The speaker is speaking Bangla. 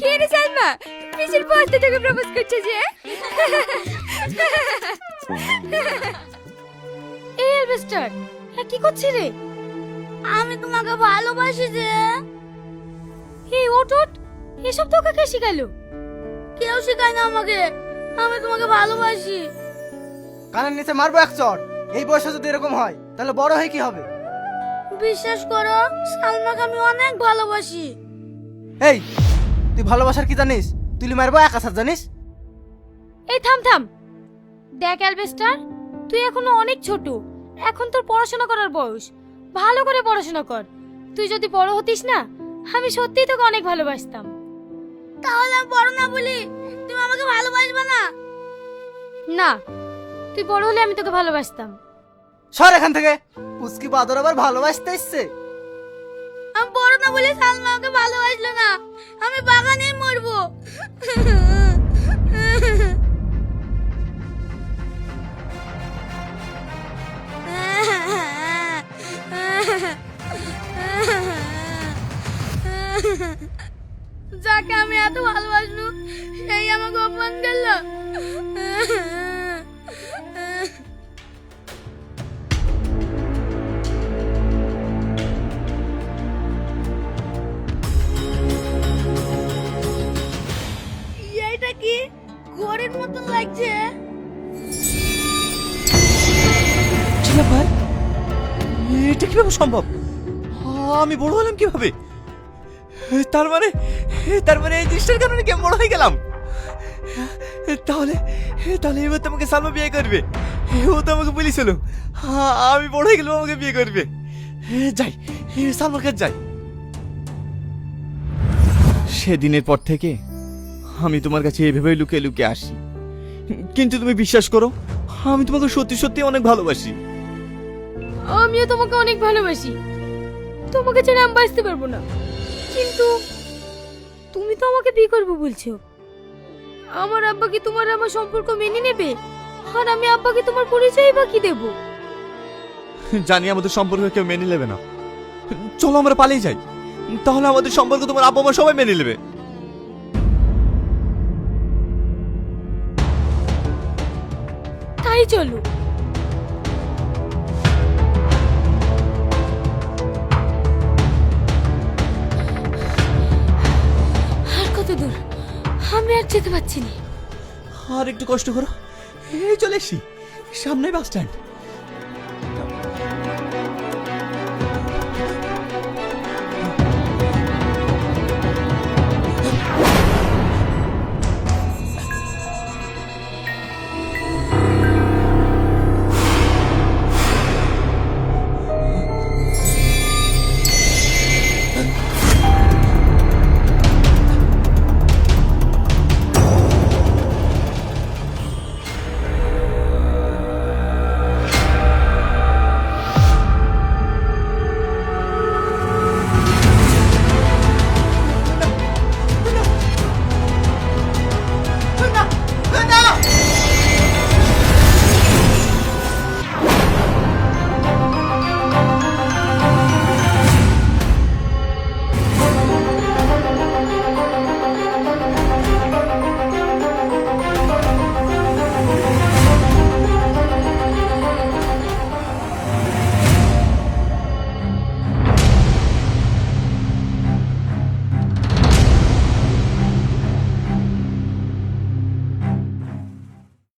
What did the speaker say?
কে রে সালমা? পিছের বস্তা থেকে প্রপোজ করছে যে। এই এলবেস্টার হ্যাঁ কি করছিস রে? আমি তোমাকে ভালোবাসি যে। এই ওট ওট এসব তোকে কে শিখালো? কেউ শেখায় না আমাকে। আমি তোমাকে ভালোবাসি। কানের নিচে মারবো এক চড় এই বয়সে যদি এরকম হয় তাহলে বড় হয়ে কি হবে? বিশ্বাস করো সালমাকে আমি অনেক ভালোবাসি। এই তুই ভালোবাসার কি জানিস? তুই মারবো এক আসার জানিস? এই থাম থাম। দেখ অ্যালবেস্টার তুই এখনও অনেক ছোট। এখন তোর পড়াশোনা করার বয়স। ভালো করে পড়াশোনা কর। তুই যদি বড় হতিস না আমি সত্যিই তোকে অনেক ভালোবাসতাম। তাহলে আমি বড় না বলি তুমি আমাকে ভালোবাসবে না? না তুই বড় হলে আমি তোকে ভালোবাসতাম। সর এখান থেকে। পুচকি বাদর আবার ভালোবাসতে এসছে। আমি বড় না বলে সালমা আমাকে ভালোবাসলো না। আমি বাগানেই মরবো। যাকে আমি এত ভালোবাসলো, সেই আমাকে অপমান করল। মতো লাগছে। কি ব্যাপার? এটা কীভাবে সম্ভব? আমি বড় হলাম কীভাবে? তার মানে তার মানে এই দৃশ্যের কারণে কি বড় হয়ে গেলাম? তাহলে তাহলে এবার তো আমাকে সালমা বিয়ে করবে। ও তো আমাকে বলেছিল আমি বড় হয়ে গেলেও আমাকে বিয়ে করবে। যাই সালমার কাছে যাই। সেদিনের পর থেকে আমি তোমার কাছে এভাবেই লুকিয়ে লুকিয়ে আসি। কিন্তু তুমি বিশ্বাস করো আমি তোমাকে সত্যি সত্যি অনেক ভালোবাসি। আমিও তোমাকে অনেক ভালোবাসি। তোমাকে ছেড়ে আমি বাঁচতে পারব না। কিন্তু তুমি তো আমাকে বিয়ে করবে বলছো। আমার আব্বা কি তোমার আমার সম্পর্ক মেনে নেবে? আর আমি আব্বাকে তোমার পরিচয় বা কি দেবো? জানি আমাদের সম্পর্ক কেউ মেনে নেবে না। চলো আমরা পালিয়ে যাই। তাহলে আমাদের সম্পর্ক তোমার আব্বা মা সবাই মেনে নেবে। তাই চলো আর কত দূর? আমি আর যেতে পারছি না। আর একটু কষ্ট করো। এই চলে এসছি। সামনে বাস স্ট্যান্ড।